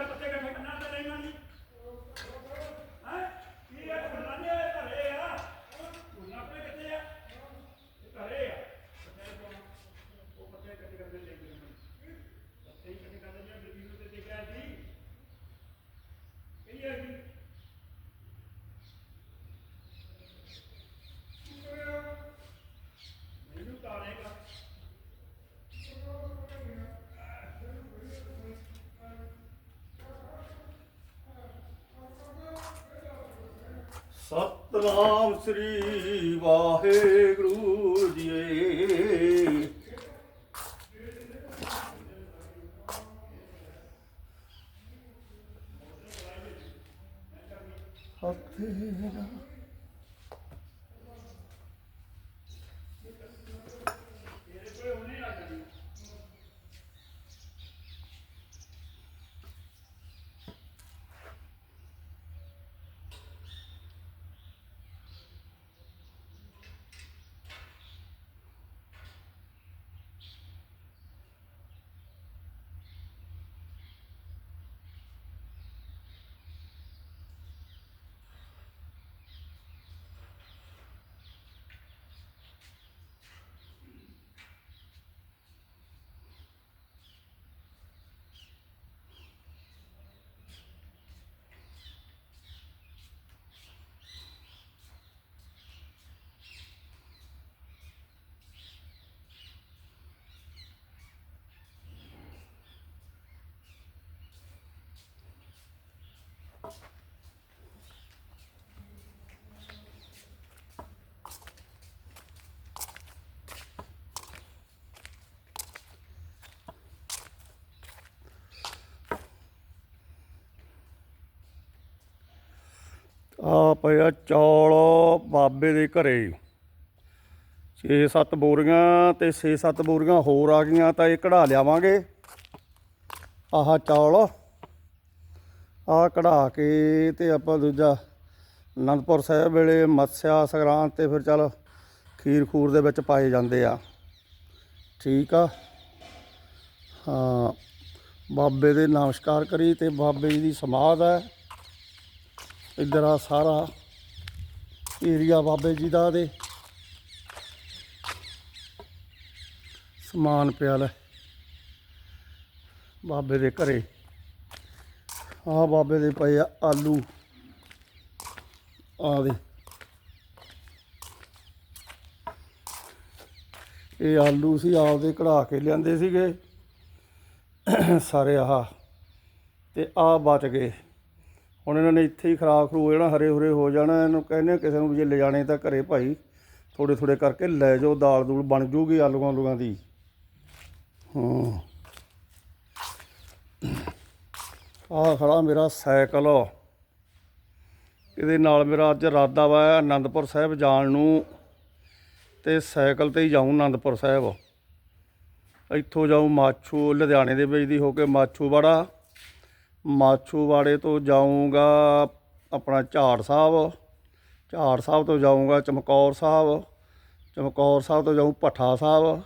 Gracias. Satnam ਸ੍ਰੀ ਵਾਹਿਗੁਰੂ ਜੀ ਫਤਿਹ ਆ ਪਿਆ ਚੌਲ ਬਾਬੇ ਦੇ ਘਰੇ। 6-7 ਬੋਰੀਆਂ ਤੇ 6-7 ਬੋਰੀਆਂ ਹੋਰ ਆ ਗਈਆਂ ਤਾਂ ਇਹ ਕਢਾ ਲਿਆਵਾਂਗੇ। ਆਹ ਚੌਲ ਆਹ ਕਢਾ ਕੇ ਤੇ ਆਪਾਂ ਦੂਜਾ ਅਨੰਦਪੁਰ ਸਾਹਿਬ ਵੇਲੇ ਮੱਸਿਆ ਸੰਗਰਾਂਦ ਤੇ ਫਿਰ ਚੱਲ ਖੀਰ ਖੂਰ ਦੇ ਵਿੱਚ ਪਾਏ ਜਾਂਦੇ ਆ। ਠੀਕ ਆ? ਹਾਂ, ਬਾਬੇ ਦੇ ਨਮਸਕਾਰ ਕਰੀ ਤੇ ਬਾਬੇ ਜੀ ਦੀ ਸਮਾਧ ਹੈ। ਇੱਧਰ ਆ ਸਾਰਾ ਏਰੀਆ ਬਾਬੇ ਜੀ ਦਾ ਦੇ ਸਮਾਨ ਪਿਆ ਲੈ ਬਾਬੇ ਦੇ ਘਰੇ। ਆ ਬਾਬੇ ਦੇ ਪਏ ਆ ਆਲੂ। ਆ ਦੇ। ਇਹ ਆਲੂ ਸੀ ਆਪਦੇ ਕਢਾ ਕੇ ਲਿਆਂਦੇ ਸੀਗੇ। ਸਾਰੇ ਆਹ। ਤੇ ਆ ਬਚ ਗਏ। ਹੁਣ ਇਹਨਾਂ ਨੇ ਇੱਥੇ ਹੀ ਖਰਾਕ ਖਰੂ ਹੋ ਜਾਣਾ, ਹਰੇ ਹੁਰੇ ਹੋ ਜਾਣਾ, ਇਹਨੂੰ ਕਹਿੰਦੇ ਕਿਸੇ ਨੂੰ ਜੇ ਲਿਜਾਣੇ ਤਾਂ ਘਰੇ ਭਾਈ ਥੋੜੇ ਥੋੜੇ ਕਰਕੇ ਲੈ ਜਾਓ, ਦਾਲ ਦੂਲ ਬਣ ਜੂਗੀ ਆਲੂਆਂ ਆਲੂਆਂ ਦੀ। ਹਾਂ। ਆਹ ਖੜਾ ਮੇਰਾ ਸਾਈਕਲ। ਇਹਦੇ ਨਾਲ ਮੇਰਾ ਅੱਜ ਇਰਾਦਾ ਵਾ ਆਨੰਦਪੁਰ ਸਾਹਿਬ ਜਾਣ ਨੂੰ ਤੇ ਸਾਈਕਲ ਤੇ ਹੀ ਜਾਊਂ ਆਨੰਦਪੁਰ ਸਾਹਿਬ। ਇੱਥੋਂ ਜਾਊਂ ਮਾਛੂ ਲੁਧਿਆਣੇ ਦੇ ਵਿੱਚ ਦੀ ਹੋ ਕੇ ਮਾਛੂਵਾੜਾ। ਮਾਛੂਵਾੜੇ ਤੋਂ ਜਾਊਂਗਾ ਆਪਣਾ ਝਾੜ ਸਾਹਿਬ ਝਾੜ ਸਾਹਿਬ ਤੋਂ ਜਾਊਂਗਾ ਚਮਕੌਰ ਸਾਹਿਬ ਚਮਕੌਰ ਸਾਹਿਬ ਤੋਂ ਜਾਊਂ ਭੱਠਾ ਸਾਹਿਬ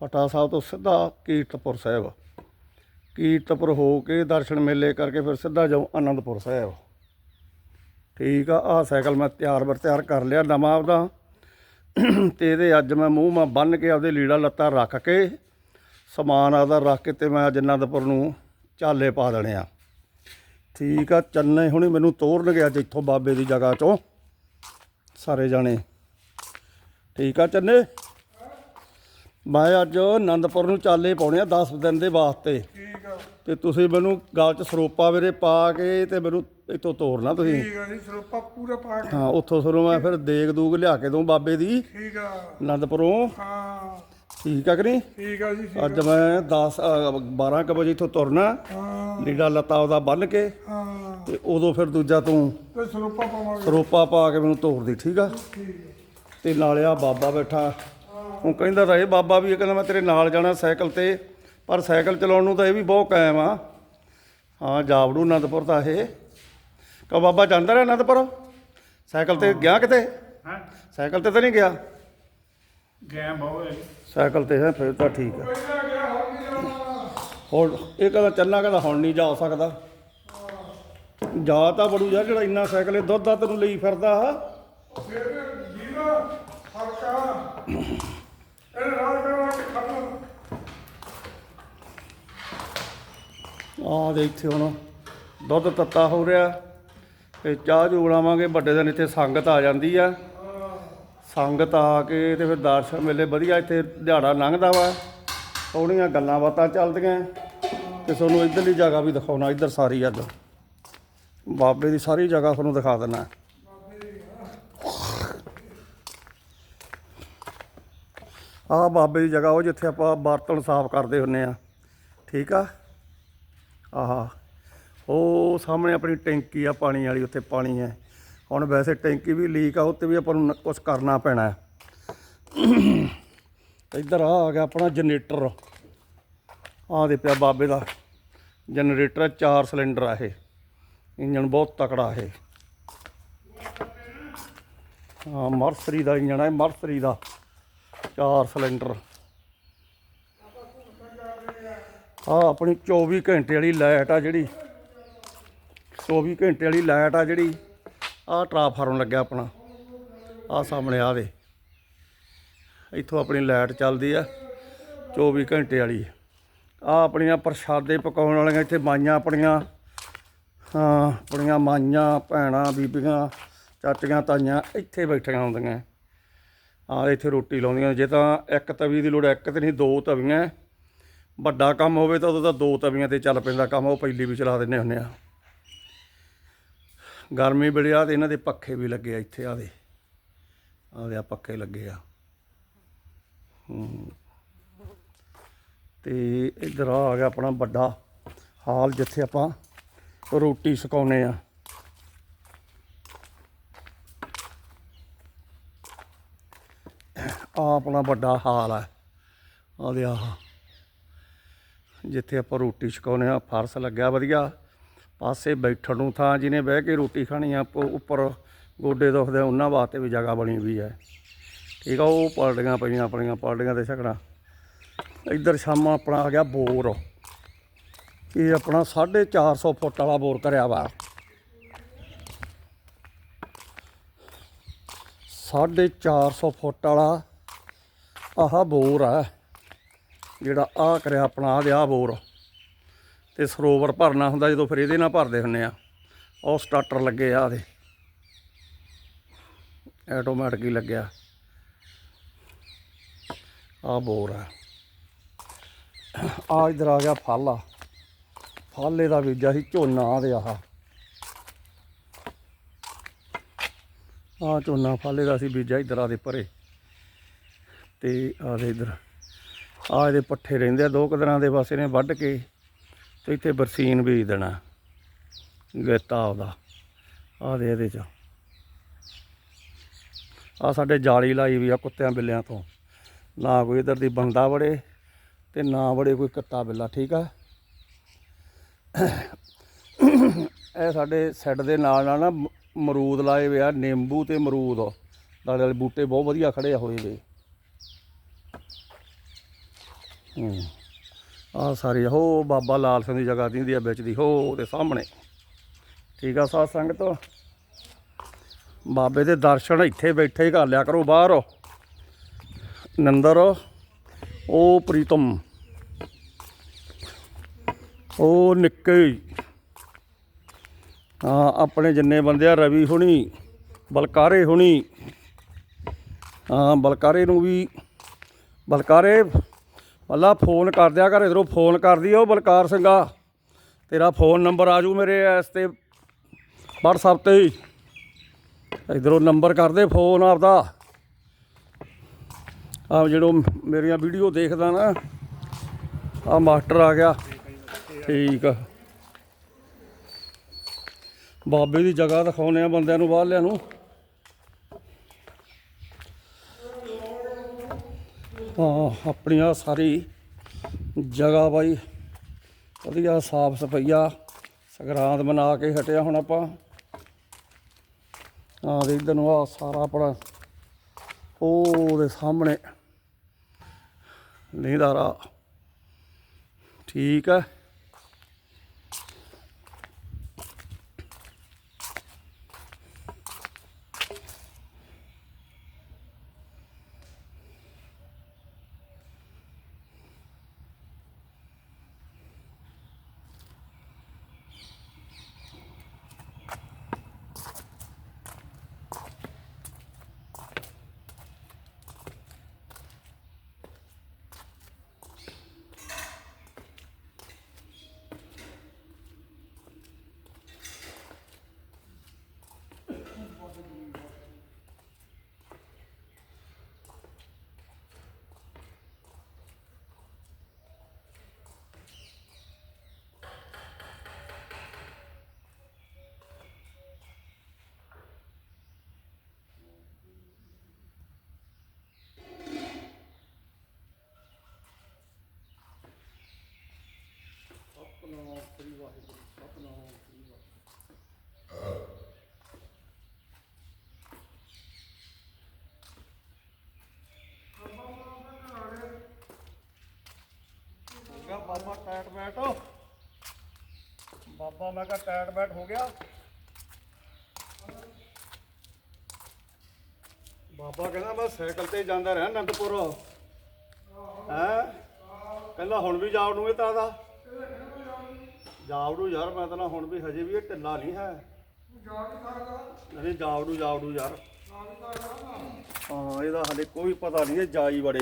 ਭੱਠਾ ਸਾਹਿਬ ਤੋਂ ਸਿੱਧਾ ਕੀਰਤਪੁਰ ਸਾਹਿਬ। ਕੀਰਤਪੁਰ ਹੋ ਕੇ ਦਰਸ਼ਨ ਮੇਲੇ ਕਰਕੇ ਫਿਰ ਸਿੱਧਾ ਜਾਊਂ ਆਨੰਦਪੁਰ ਸਾਹਿਬ। ਠੀਕ ਆ, ਆਹ ਸਾਈਕਲ ਮੈਂ ਤਿਆਰ ਬਰ ਤਿਆਰ ਕਰ ਲਿਆ ਨਵਾਂ ਆਪਦਾ। ਤੇ ਇਹਦੇ ਅੱਜ ਮੈਂ ਮੂੰਹ ਮਾ ਬੰਨ ਕੇ ਆਪਦੇ ਲੀੜਾ ਲੱਤਾਂ ਰੱਖ ਕੇ, ਸਮਾਨ ਆਪਦਾ ਰੱਖ ਕੇ ਤੇ ਮੈਂ ਅੱਜ ਅਨੰਦਪੁਰ ਨੂੰ ਚਾਲੇ ਪਾ ਦੇਣੇ ਆ। ਠੀਕ ਆ ਚੰਨੇ ਹੁਣੀ ਮੈਨੂੰ ਤੋਰਨਗੇ ਅੱਜ ਇੱਥੋਂ ਬਾਬੇ ਦੀ ਜਗ੍ਹਾ ਚੋਂ। ਸਾਰੇ ਜਾਣੇ। ਠੀਕ ਆ ਚੰਨੇ ਮੈਂ ਅੱਜ ਆਨੰਦਪੁਰ ਨੂੰ ਚਾਲੇ ਪਾਉਣੇ ਆ 10 ਦਿਨ ਦੇ ਵਾਸਤੇ। ਠੀਕ ਆ। ਤੇ ਤੁਸੀਂ ਮੈਨੂੰ ਗਲ 'ਚ ਸਰੋਪਾ ਮੇਰੇ ਪਾ ਕੇ ਤੇ ਮੈਨੂੰ ਇੱਥੋਂ ਤੋਰਨਾ ਤੁਸੀਂ। ਠੀਕ ਆ ਜੀ ਸਰੋਪਾ ਪੂਰਾ ਪਾ ਕੇ। ਹਾਂ ਉੱਥੋਂ ਤੁਹਾਨੂੰ ਮੈਂ ਫਿਰ ਦੇਗ ਦੂਗ ਲਿਆ ਕੇ ਦਊਂ ਬਾਬੇ ਦੀ। ਠੀਕ ਆ। ਆਨੰਦਪੁਰੋਂ ਹਾਂ। ਠੀਕ ਆ ਕਿ ਨਹੀਂ? ਠੀਕ ਆ ਜੀ ਅੱਜ ਮੈਂ 10 12 ਕੁ ਵਜੇ ਇੱਥੋਂ ਤੁਰਨਾ। ਹਾਂ। ਲੀੜਾ ਲੱਤਾ ਉਹਦਾ ਬੰਨ ਕੇ। ਹਾਂ। ਤੇ ਉਦੋਂ ਫਿਰ ਦੂਜਾ ਤੂੰ ਤੇ ਸਰੋਪਾ ਪਾਵਾਂਗੇ। ਸਰੋਪਾ ਪਾ ਕੇ ਮੈਨੂੰ ਤੋਰ ਦੀ ਠੀਕ ਆ? ਠੀਕ ਆ। ਤੇ ਨਾਲੇ ਆ ਬਾਬਾ ਬੈਠਾ। ਉਹ ਕਹਿੰਦਾ ਰਹੇ ਬਾਬਾ ਵੀ ਇਹ ਕਹਿੰਦਾ ਮੈਂ ਤੇਰੇ ਨਾਲ ਜਾਣਾ ਸਾਈਕਲ ਤੇ ਪਰ ਸਾਈਕਲ ਚਲਾਉਣ ਨੂੰ ਤਾਂ ਇਹ ਵੀ ਬਹੁਤ ਕਾਇਮ ਆ। ਹਾਂ ਜਾਵੜੂ ਆਨੰਦਪੁਰ ਤਾਂ ਇਹ। ਕਾ ਬਾਬਾ ਜਾਂਦਾ ਰਿਹਾ ਆਨੰਦਪੁਰ ਸਾਈਕਲ ਤੇ ਗਿਆ ਕਿਤੇ? ਹਾਂ? ਸਾਈਕਲ ਤੇ ਤਾਂ ਨਹੀਂ ਗਿਆ? ਗੈਮ ਬਹੁਤ ਹੈ ਸਾਈਕਲ ਤੇ ਹੈ, ਫਿਰ ਤਾਂ ਠੀਕ ਆ। ਪਹਿਲਾਂ ਹੁਣ ਇਹ ਕਹਿੰਦਾ ਚੰਨਾ ਕਹਿੰਦਾ ਹੁਣ ਨਹੀਂ ਜਾ ਸਕਦਾ। ਜਾ ਤਾਂ ਬੜੂ ਯਾਰ ਜਿਹੜਾ ਇੰਨਾ ਸਾਈਕਲ ਇਹ ਦੁੱਧ ਦਾ ਤੈਨੂੰ ਲਈ ਫਿਰਦਾ ਆ। ਦੇ ਇੱਥੇ ਹੁਣ ਦੁੱਧ ਤੱਤਾ ਹੋ ਰਿਹਾ। ਤੇ ਚਾਹ ਚੂ ਬਣਾਵਾਂਗੇ, ਵੱਡੇ ਦਿਨ ਇੱਥੇ ਸੰਗਤ ਆ ਜਾਂਦੀ ਆ। ਸੰਗਤ ਆ ਕੇ ਤੇ ਫਿਰ ਦਰਸ਼ਨ ਮੇਲੇ ਵਧੀਆ ਇੱਥੇ ਦਿਹਾੜਾ ਲੰਘਦਾ ਵਾ। ਸੋਹਣੀਆਂ ਗੱਲਾਂ ਬਾਤਾਂ ਚੱਲਦੀਆਂ। ਤੇ ਤੁਹਾਨੂੰ ਇੱਧਰਲੀ ਜਗ੍ਹਾ ਵੀ ਦਿਖਾਉਣਾ, ਇੱਧਰ ਸਾਰੀ ਅੱਜ ਬਾਬੇ ਦੀ ਸਾਰੀ ਜਗ੍ਹਾ ਤੁਹਾਨੂੰ ਦਿਖਾ ਦਿੰਨਾ ਆਹ ਬਾਬੇ ਦੀ ਜਗ੍ਹਾ ਉਹ ਜਿੱਥੇ ਆਪਾਂ ਬਰਤਨ ਸਾਫ਼ ਕਰਦੇ ਹੁੰਨੇ ਆ। ਠੀਕ ਆ? ਆਹਾ। ਉਹ ਸਾਹਮਣੇ ਆਪਣੀ ਟੈਂਕੀ ਆ, ਪਾਣੀ ਵਾਲੀ, ਉੱਥੇ ਪਾਣੀ ਹੈ। ਹੁਣ ਵੈਸੇ ਟੈਂਕੀ ਵੀ ਲੀਕ ਆ ਉੱਤੇ ਵੀ ਆਪਾਂ ਨੂੰ ਕੁਝ ਕਰਨਾ ਪੈਣਾ ਇੱਧਰ ਆ ਆ ਗਿਆ ਆਪਣਾ ਜਨਰੇਟਰ। ਆ ਦੇ ਪਿਆ ਬਾਬੇ ਦਾ ਜਨਰੇਟਰ ਚਾਰ ਸਿਲੰਡਰ ਆ ਇਹ। ਇੰਜਨ ਬਹੁਤ ਤਕੜਾ ਇਹ। ਹਾਂ, ਮਰਸਰੀ ਦਾ ਇੰਜਨ ਹੈ, ਮਰਸਰੀ ਦਾ। ਚਾਰ ਸਿਲੰਡਰ। ਆ ਆਪਣੀ 24 ਘੰਟੇ ਵਾਲੀ ਲਾਈਟ ਆ ਜਿਹੜੀ। 24 ਘੰਟੇ ਵਾਲੀ ਲਾਈਟ ਆ ਜਿਹੜੀ। ਆਹ ਟਰਾਂਸਫਾਰਮ ਲੱਗਿਆ ਆਪਣਾ। ਆਹ ਸਾਹਮਣੇ ਆਵੇ ਇੱਥੋਂ ਆਪਣੀ ਲਾਈਟ ਚੱਲਦੀ ਆ 24 ਘੰਟੇ ਵਾਲੀ। ਆ ਆਪਣੀਆਂ ਪ੍ਰਸ਼ਾਦੇ ਪਕਾਉਣ ਵਾਲੀਆਂ ਇੱਥੇ ਮਾਈਆਂ ਆਪਣੀਆਂ। ਹਾਂ ਆਪਣੀਆਂ ਮਾਈਆਂ ਭੈਣਾਂ ਬੀਬੀਆਂ ਚਾਚੀਆਂ ਤਾਈਆਂ ਇੱਥੇ ਬੈਠੀਆਂ ਹੁੰਦੀਆਂ। ਆ ਇੱਥੇ ਰੋਟੀ ਲਾਉਂਦੀਆਂ। ਜੇ ਤਾਂ ਇੱਕ ਤਵੀ ਦੀ ਲੋੜ ਹੈ, ਇੱਕ ਤੇ ਨਹੀਂ ਦੋ ਤਵੀਆਂ। ਵੱਡਾ ਕੰਮ ਹੋਵੇ ਤਾਂ ਉਦੋਂ ਤਾਂ ਦੋ ਤਵੀਆਂ ਤੇ ਚੱਲ ਪੈਂਦਾ। ਕੰਮ ਉਹ ਪਹਿਲੀ ਵੀ ਚਲਾ ਦਿੰਦੇ ਹੁੰਦੇ ਆ। ਗਰਮੀ ਬੜੀ ਆ ਤੇ ਇਹਨਾਂ ਦੇ ਪੱਖੇ ਵੀ ਲੱਗੇ ਆ ਇੱਥੇ ਆ ਦੇ। ਆ ਦੇ ਪੱਖੇ ਲੱਗੇ ਆ। ਹੂੰ। ਤੇ ਇੱਧਰ ਆ ਗਿਆ ਆਪਣਾ ਵੱਡਾ ਹਾਲ, ਜਿੱਥੇ ਆਪਾਂ ਰੋਟੀ ਸੁਕਾਉਨੇ ਆ। ਆ ਆਪਣਾ ਵੱਡਾ ਹਾਲ ਆ। ਆ ਆਹ। ਜਿੱਥੇ ਆਪਾਂ ਰੋਟੀ ਛਕਾਉਂਦੇ ਆ, ਫਰਸ਼ ਲੱਗਿਆ, ਵਧੀਆ। ਪਾਸੇ ਬੈਠਣ ਨੂੰ ਥਾਂ ਜਿਹਨੇ ਬਹਿ ਕੇ ਰੋਟੀ ਖਾਣੀ ਆ ਉੱਪਰ ਗੋਡੇ ਦੁਖਦੇ ਆ, ਉਹਨਾਂ ਵਾਸਤੇ ਵੀ ਜਗ੍ਹਾ ਬਣੀ ਵੀ ਹੈ। ਠੀਕ ਆ ਉਹ ਪਾਲਟੀਆਂ ਪਈਆਂ ਆਪਣੀਆਂ ਪਾਲਟੀਆਂ ਤੇ ਛਕਣਾ ਇੱਧਰ ਸ਼ਾਮਾਂ ਆਪਣਾ ਆ ਗਿਆ ਬੋਰ। ਇਹ ਆਪਣਾ 450 ਫੁੱਟ ਵਾਲਾ ਬੋਰ ਕਰਿਆ ਵਾ। 450 ਫੁੱਟ ਵਾਲਾ ਆਹ ਬੋਰ ਆ ਜਿਹੜਾ ਆ ਕਰਿਆ ਆਪਣਾ ਆ ਆ ਬੋਰ। ਤੇ ਸਰੋਵਰ ਭਰਨਾ ਹੁੰਦਾ ਜਦੋਂ ਫਿਰ ਇਹਦੇ ਨਾਲ ਭਰਦੇ ਹੁੰਨੇ ਆ। ਉਹ ਸਟਾਰਟਰ ਲੱਗੇ ਆ ਦੇ ਆਟੋਮੈਟਿਕ ਹੀ ਲੱਗਿਆ। ਆ ਬੋਰ ਆ। ਆ ਇਧਰ ਆ ਗਿਆ ਫਲ ਆ। ਫਾਲੇ ਦਾ ਬੀਜਾ ਸੀ ਝੋਨਾ ਦੇ ਆਹ। ਆ ਝੋਨਾ ਫਾਲੇ ਦਾ ਸੀ ਬੀਜਾ ਇਧਰ ਆ ਦੇ ਪਰੇ। ਤੇ ਆ ਦੇ ਇਧਰ। ਆ ਇਹਦੇ ਪੱਠੇ ਰਹਿੰਦੇ ਆ ਦੋ ਕੁ ਦੇ ਬਸ ਨੇ ਵੱਢ ਕੇ ਤੇ ਇੱਥੇ ਬਰਸੀਨ ਬੀਜ ਦੇਣਾ। ਗੇਤਾ ਉਹਦਾ। ਆ ਦੇ ਇਹਦੇ ਚ। ਆ ਸਾਡੇ ਜਾਲੀ ਲਾਈ ਵੀ ਆ ਕੁੱਤਿਆਂ ਬਿੱਲਿਆਂ ਤੋਂ। ਨਾ ਕੋਈ ਇਧਰ ਦੀ ਬੰਦਾ ਵੜੇ ਤੇ ਨਾ ਵੜੇ ਕੋਈ ਕੱਤਾ ਬਿੱਲਾ, ਠੀਕ ਆ? ਇਹ ਸਾਡੇ ਸੈੱਡ ਦੇ ਨਾਲ ਨਾਲ ਨਾ ਮਰੂਦ ਲਾਏ ਹੋਏ ਆ, ਨਿੰਬੂ ਤੇ ਮਰੂਦ। ਨਾਲੇ ਵਾਲੇ ਬੂਟੇ ਬਹੁਤ ਵਧੀਆ ਖੜੇ ਹੋਏ ਵੇ। ਹੂੰ। ਆ ਸਾਰੀ, ਹੋ ਬਾਬਾ ਲਾਲ ਸਿੰਘ ਦੀ ਜਗ੍ਹਾ ਦਿੰਦੀ ਆ ਵਿੱਚ ਦੀ, ਹੋ ਉਹਦੇ ਸਾਹਮਣੇ। ਠੀਕ ਆ ਸਾਧ ਸੰਗਤ? ਬਾਬੇ ਦੇ ਦਰਸ਼ਨ ਇੱਥੇ ਬੈਠੇ ਹੀ ਕਰ ਲਿਆ ਕਰੋ ਬਾਹਰ। ਨੰਦਰ ਉਹ ਪ੍ਰੀਤਮ। ਉਹ ਨਿੱਕੇ। ਹਾਂ, ਆਪਣੇ ਜਿੰਨੇ ਬੰਦੇ ਆ, ਰਵੀ ਹੁਣੀ, ਬਲਕਾਰੇ ਹੁਣੀ। ਹਾਂ, ਬਲਕਾਰੇ ਨੂੰ ਵੀ, ਬਲਕਾਰੇ ਅੱਲਾ ਫੋਨ ਕਰ ਦਿਆ ਕਰ, ਇਧਰੋਂ ਫੋਨ ਕਰਦੀ ਉਹ ਬਲਕਾਰ ਸਿੰਘਾ। ਤੇਰਾ ਫੋਨ ਨੰਬਰ ਆ ਜੂ ਮੇਰੇ ਇਸ ਤੇ WhatsApp ਤੇ ਹੀ। ਇਧਰੋਂ ਨੰਬਰ ਕਰਦੇ ਫੋਨ ਆਪਦਾ। ਆ ਜਿਹੜੋ ਮੇਰੀਆਂ ਵੀਡੀਓ ਦੇਖਦਾ ਨਾ ਆ ਮਾਸਟਰ ਆ ਗਿਆ। ਠੀਕ ਆ। ਬਾਬੇ ਦੀ ਜਗ੍ਹਾ ਦਿਖਾਉਨੇ ਆ ਬੰਦਿਆਂ ਨੂੰ, ਬਾਹਰਲਿਆਂ ਨੂੰ। ਆਪਣੀ ਆ ਸਾਰੀ ਜਗ੍ਹਾ ਬਾਈ ਵਧੀਆ ਸਾਫ਼ ਸਫਾਈਆ ਸੰਗਰਾਂਦ ਬਣਾ ਕੇ ਹਟਿਆ ਹੁਣ ਆਪਾਂ। ਆ ਦੇ ਇਧਰ ਨੂੰ ਆ ਸਾਰਾ ਆਪਣਾ ਉਹਦੇ ਸਾਹਮਣੇ ਨੀਂਦਾਰਾ ਠੀਕ ਹੈ ਸਤਨਾਮ ਸ੍ਰੀ ਵਾਹਿਗੁਰੂ ਸਤਨਾਮ ਸ੍ਰੀ ਵਾਹਿਗੁਰੂ ਗਿਆ ਬਾਬਾ ਟੈਟ ਬੈਟ ਬਾਬਾ ਮੈਂ ਕਿਹਾ ਟੈਟ ਬੈਟ ਹੋ ਗਿਆ ਬਾਬਾ ਕਹਿੰਦਾ ਮੈਂ ਸਾਈਕਲ ਤੇ ਜਾਂਦਾ ਰਿਹਾ ਅਨੰਦਪੁਰ। ਹੈ? ਕਹਿੰਦਾ ਹੁਣ ਵੀ ਜਾਣ ਨੂੰ ਇਹ ਤਾਂ ਦਾ। ਜਾਵੜੂ ਯਾਰ ਮੈਂ ਤਾਂ ਨਾ ਹੁਣ ਵੀ ਹਜੇ ਵੀ ਇਹ ਢਿੱਲਾ ਨਹੀਂ ਹੈ। ਜਾ ਕੇ ਸਕਦਾ ਨਹੀਂ ਜਾਵੜੂ ਜਾਵੜੂ ਯਾਰ ਹਾਂ ਇਹਦਾ ਹਲੇ ਕੋਈ ਪਤਾ ਨਹੀਂ ਇਹ ਜਾਈ ਬੜੇ